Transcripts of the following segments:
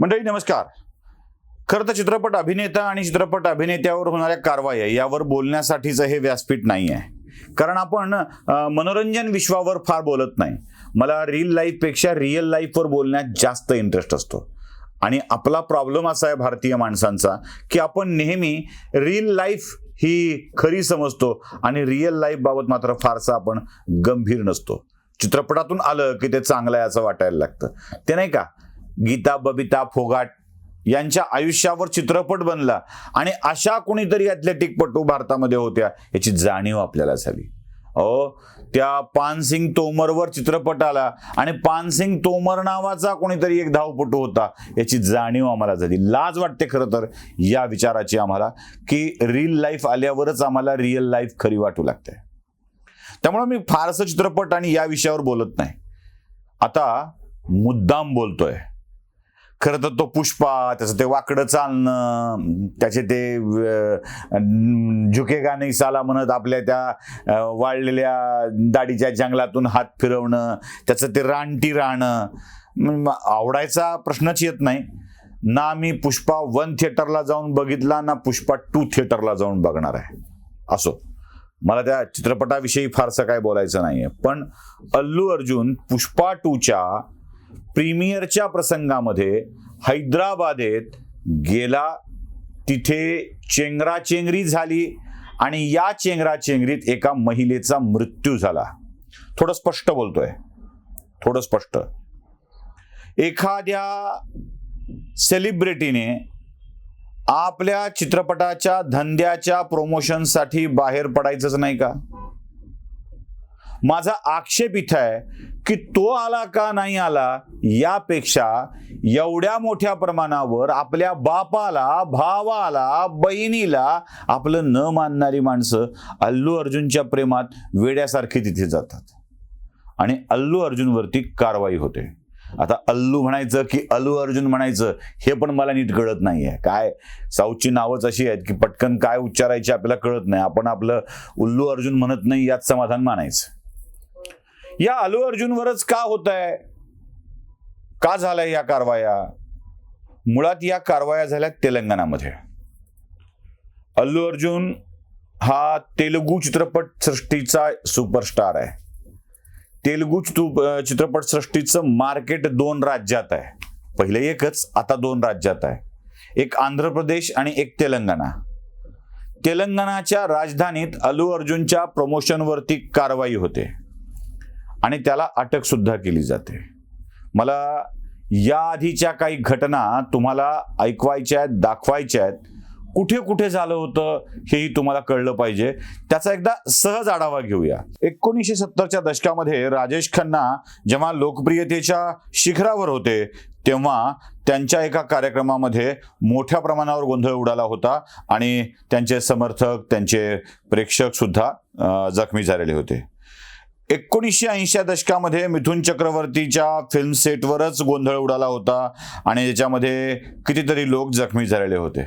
मंडळी नमस्कार. खरं तर चित्रपट अभिनेता आणि चित्रपट अभिनेत्यावर होणाऱ्या कारवाया यावर बोलण्यासाठीचं हे व्यासपीठ नाही आहे कारण आपण मनोरंजन विश्वावर फार बोलत नाही. मला रील लाईफपेक्षा रिअल लाईफवर बोलण्यात जास्त इंटरेस्ट असतो. आणि आपला प्रॉब्लेम असा आहे भारतीय माणसांचा की आपण नेहमी रील लाईफ ही खरी समजतो आणि रिअल लाईफ बाबत मात्र फारसा आपण गंभीर नसतो. चित्रपटातून आलं की ते चांगलं आहे असं वाटायला लागतं. ते नाही का? गीता बबिता फोगाट यांच्या आयुष्यावर चित्रपट बनला आणि अशा कुणीतरी ॲथलेटिकपटू भारतामध्ये होत्या याची जाणीव आपल्याला झाली. अहो त्या पानसिंग तोमरवर चित्रपट आला आणि पानसिंग तोमर नावाचा कोणीतरी एक धावपटू होता याची जाणीव आम्हाला झाली. लाज वाटते खरं तर या विचाराची आम्हाला की रील लाईफ आल्यावरच आम्हाला रिअल लाईफ खरी वाटू लागते. त्यामुळे मी फारसं चित्रपट आणि या विषयावर बोलत नाही. आता मुद्दाम बोलतोय. खरं तर तो पुष्पा त्याचं ते वाकडं चालणं त्याचे ते झुके गाणे साला म्हणत आपल्या त्या वाळलेल्या दाढीच्या जंगलातून हात फिरवणं त्याचं ते रानटी राहणं आवडायचा प्रश्नच येत नाही. ना मी पुष्पा वन थिएटरला जाऊन बघितला ना पुष्पा टू थिएटरला जाऊन बघणार आहे. असो. मला त्या चित्रपटाविषयी फारसं काय बोलायचं नाही आहे पण अल्लू अर्जुन पुष्पा टूच्या प्रीमियरच्या प्रसंगामध्ये हैदराबादेत गेला तिथे चेंगराचेंगरी झाली आणि या चेंगराचेंगरीत एका महिलेचा मृत्यू झाला. थोडं स्पष्ट बोलतोय. थोडं स्पष्ट. एखाद्या सेलिब्रिटीने आपल्या चित्रपटाच्या धंद्याच्या प्रोमोशनसाठी बाहेर पडायचंच नाही का? माझा आक्षेप इथं आहे की तो आला का नाही आला यापेक्षा एवढ्या मोठ्या प्रमाणावर आपल्या बापाला भावाला बहिणीला आपलं न मानणारी माणसं अल्लू अर्जुनच्या प्रेमात वेड्यासारखी तिथे जातात. आणि अल्लू अर्जुनवरती कारवाई होते. आता अल्लू म्हणायचं की अल्लू अर्जुन म्हणायचं हे पण मला नीट कळत नाहीये. काय? साऊथची नावच अशी आहेत की पटकन काय उच्चारायची आपल्याला कळत नाही. आपण आपलं उल्लू अर्जुन म्हणत नाही यात समाधान मानायचं. या अलू अर्जुनवरच का होत आहे का झाल्या या कारवाया? मुळात या कारवाया झाल्या तेलंगणामध्ये. अल्लू अर्जुन हा तेलुगू चित्रपट सृष्टीचा सुपरस्टार आहे. तेलुगू चित्रपट सृष्टीचं मार्केट दोन राज्यात आहे. पहिले एकच आता दोन राज्यात आहे. एक आंध्र प्रदेश आणि एक तेलंगणा. तेलंगणाच्या राजधानीत अलू अर्जुनच्या प्रमोशनवरती कारवाई होते. आणि त्याला अटक सुद्धा केली जाते. मला या आधीच्या काही घटना तुम्हाला ऐकवायच्या आहेत दाखवायच्या आहेत. कुठे कुठे झालं होतं हेही तुम्हाला कळलं पाहिजे. त्याचा एकदा सहज आढावा घेऊया. एकोणीसशे सत्तरच्या दशकामध्ये राजेश खन्ना जेव्हा लोकप्रियतेच्या शिखरावर होते तेव्हा त्यांच्या एका कार्यक्रमामध्ये मोठ्या प्रमाणावर गोंधळ उडाला होता आणि त्यांचे समर्थक त्यांचे प्रेक्षक सुद्धा जखमी झालेले होते. एकोणीसशे ऐंशी दशकामध्ये मिथुन चक्रवर्तीच्या फिल्म सेटवरच गोंधळ उडाला होता आणि त्याच्यामध्ये कितीतरी लोक जखमी झालेले होते.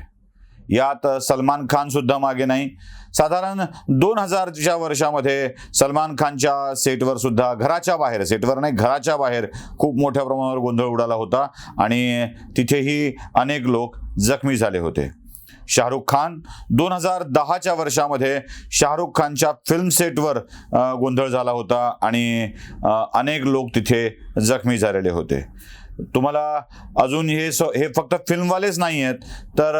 यात सलमान खान सुद्धा मागे नाही. साधारण दोन हजारच्या वर्षामध्ये सलमान खानच्या सेटवर सुद्धा घराच्या बाहेर सेटवर नाही घराच्या बाहेर खूप मोठ्या प्रमाणावर गोंधळ उडाला होता आणि तिथेही अनेक लोक जखमी झाले होते. शाहरुख खान. दोन हजार दहाच्या वर्षामध्ये शाहरुख खानच्या फिल्म सेटवर गोंधळ झाला होता आणि अनेक लोक तिथे जखमी झालेले होते. तुम्हाला अजून हे स हे फक्त फिल्मवालेच नाही आहेत. तर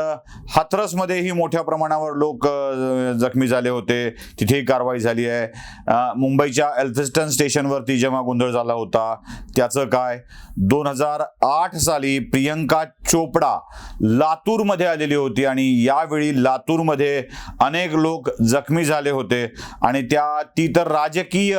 हाथरसमध्येही मोठ्या प्रमाणावर लोक जखमी झाले होते. तिथेही कारवाई झाली आहे. मुंबईच्या एल्फिस्टन स्टेशनवरती जेव्हा गोंधळ झाला होता त्याचं काय? दोन हजार आठ साली प्रियंका चोपडा लातूरमध्ये आलेली होती आणि यावेळी लातूरमध्ये अनेक लोक जखमी झाले होते. आणि त्या ती तर राजकीय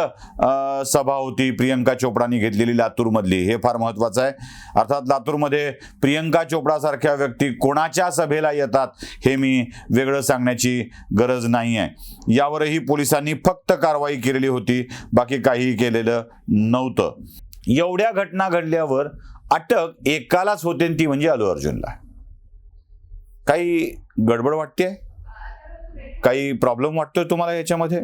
सभा होती प्रियंका चोपडानी घेतलेली लातूरमधली. हे फार महत्त्वाचं आहे. अर्थात लातूरमध्ये प्रियंका चोपडासारख्या व्यक्ती कोणाच्या सभेला येतात हे मी वेगळं सांगण्याची गरज नाही आहे. यावरही पोलिसांनी फक्त कारवाई केलेली होती बाकी काहीही केलेलं नव्हतं. एवढ्या घटना घडल्यावर अटक एकालाच होते ती म्हणजे अलू अर्जुनला. काही गडबड वाटते काही प्रॉब्लेम वाटतोय तुम्हाला याच्यामध्ये?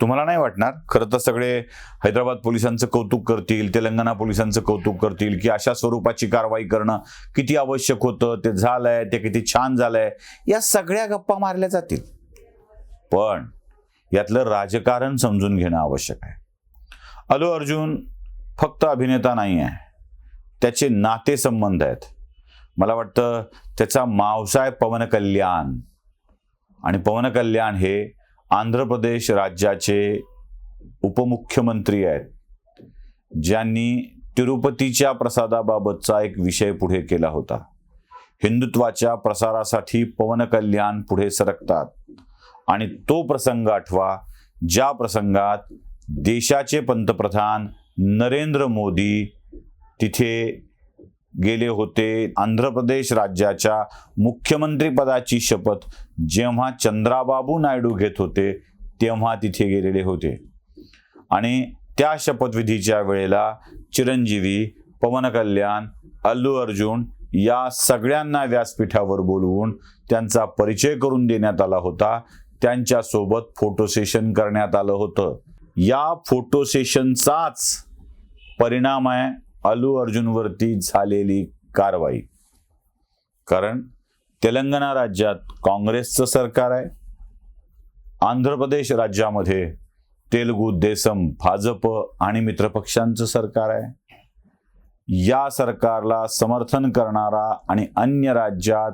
तुम्हाला नाही वाटणार? खरं तर सगळे हैदराबाद पोलिसांचं कौतुक करतील तेलंगणा पोलिसांचं कौतुक करतील की अशा स्वरूपाची कारवाई करणं किती आवश्यक होतं ते झालंय ते किती छान झालंय या सगळ्या गप्पा मारल्या जातील. पण यातलं राजकारण समजून घेणं आवश्यक आहे. अल्लू अर्जुन फक्त अभिनेता नाही आहे. त्याचे नातेसंबंध आहेत. मला वाटतं त्याचा मावसा आहे पवन कल्याण आणि पवन कल्याण हे आंध्र प्रदेश राज्याचे उपमुख्यमंत्री आहेत ज्यांनी तिरुपतीच्या प्रसादाबाबतचा एक विषय पुढे केला होता. हिंदुत्वाच्या प्रसारासाठी पवन कल्याण पुढे सरकतात आणि तो प्रसंग आठवा ज्या प्रसंगात देशाचे पंतप्रधान नरेंद्र मोदी तिथे गेले होते. आंध्र प्रदेश राज्याच्या मुख्यमंत्रीपदाची शपथ जेव्हा चंद्राबाबू नायडू घेत होते तेव्हा तिथे गेलेले होते. आणि त्या शपथविधीच्या वेळेला चिरंजीवी पवन कल्याण अल्लू अर्जुन या सगळ्यांना व्यासपीठावर बोलवून त्यांचा परिचय करून देण्यात आला होता. त्यांच्यासोबत फोटो सेशन करण्यात आलं होतं. या फोटो सेशनचाच परिणाम आहे. अल्लू अर्जुनवरती झालेली कारवाई. कारण तेलंगणा राज्यात काँग्रेसचं सरकार आहे. आंध्र प्रदेश राज्यामध्ये तेलगू देसम भाजप आणि मित्रपक्षांचं सरकार आहे. या सरकारला समर्थन करणारा आणि अन्य राज्यात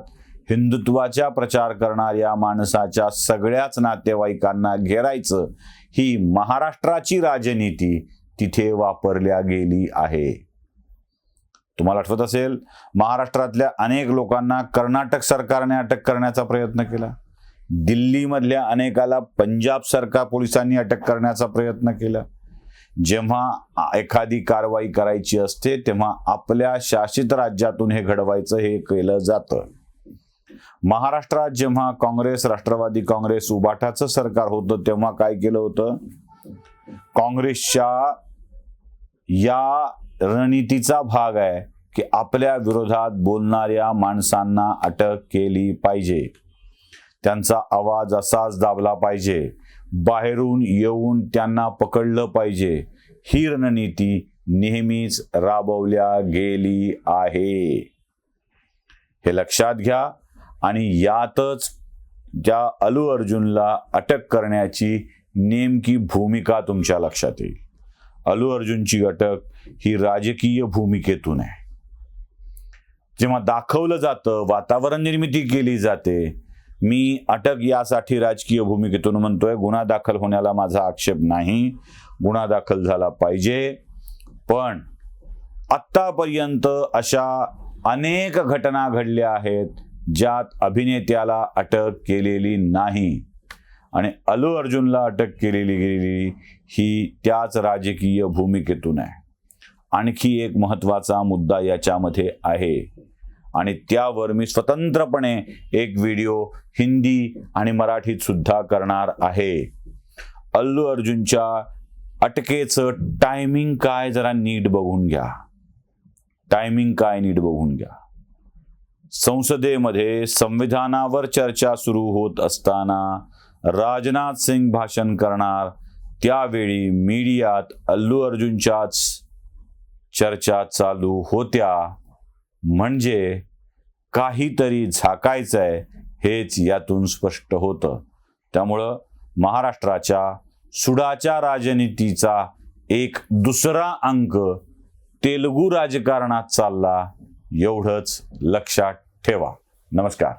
हिंदुत्वाचा प्रचार करणाऱ्या माणसाच्या सगळ्याच नातेवाईकांना घेरायचं ही महाराष्ट्राची राजनीती तिथे वापरल्या गेली आहे. तुम्हाला आठवत असेल महाराष्ट्रातल्या अनेक लोकांना कर्नाटक सरकारने अटक करण्याचा प्रयत्न केला. दिल्लीमधल्या अनेकाला पंजाब सरकार पोलिसांनी अटक करण्याचा प्रयत्न केला. जेव्हा एखादी कारवाई करायची असते तेव्हा आपल्या शासित राज्यातून हे घडवायचं हे केलं जातं. महाराष्ट्रात जेव्हा काँग्रेस राष्ट्रवादी काँग्रेस उबाठाचं सरकार होतं तेव्हा काय केलं होतं? काँग्रेसच्या या रणनीतीचा भाग आहे की आपल्या विरोधात बोलणाऱ्या माणसांना अटक केली पाहिजे. त्यांचा आवाज असाच दाबला पाहिजे. बाहेरून येऊन त्यांना पकडलं पाहिजे. ही रणनीती नेहमीच राबवल्या गेली आहे. हे लक्षात घ्या आणि यातच ज्या अलू अर्जुनला अटक करण्याची नेमकी भूमिका तुमच्या लक्षात येईल. अल्लू अर्जुनची अटक ही राजकीय भूमिकेतून आहे. जेव्हा दाखवलं जातं वातावरण निर्मिती केली जाते मी अटक यासाठी राजकीय भूमिकेतून म्हणतोय गुन्हा दाखल होण्याला माझा आक्षेप नाही गुन्हा दाखल झाला पाहिजे. पण आत्तापर्यंत अशा अनेक घटना घडल्या आहेत ज्यात अभिनेत्याला अटक केलेली नाही. आणि अल्लू अर्जुनला अटक केलेली गेलेली ही त्याच राजकीय भूमिकेतून आहे. आणखी एक महत्त्वाचा मुद्दा याच्यामध्ये आहे. आणि त्यावर मी स्वतंत्रपणे एक व्हिडिओ हिंदी आणि मराठीत सुद्धा करणार आहे. अल्लू अर्जुनच्या अटकेचं टायमिंग काय जरा नीट बघून घ्या. टायमिंग काय नीट बघून घ्या. संसदेमध्ये संविधानावर चर्चा सुरू होत असताना राजनाथ सिंग भाषण करणार. त्यावेळी मीडियात अल्लू अर्जुनच्याच चर्चा चालू होत्या. म्हणजे काहीतरी झाकायचंय हेच यातून स्पष्ट होतं. त्यामुळं महाराष्ट्राच्या सुडाच्या राजनीतीचा एक दुसरा अंक तेलुगू राजकारणात चालला. एवढंच लक्षात ठेवा. नमस्कार.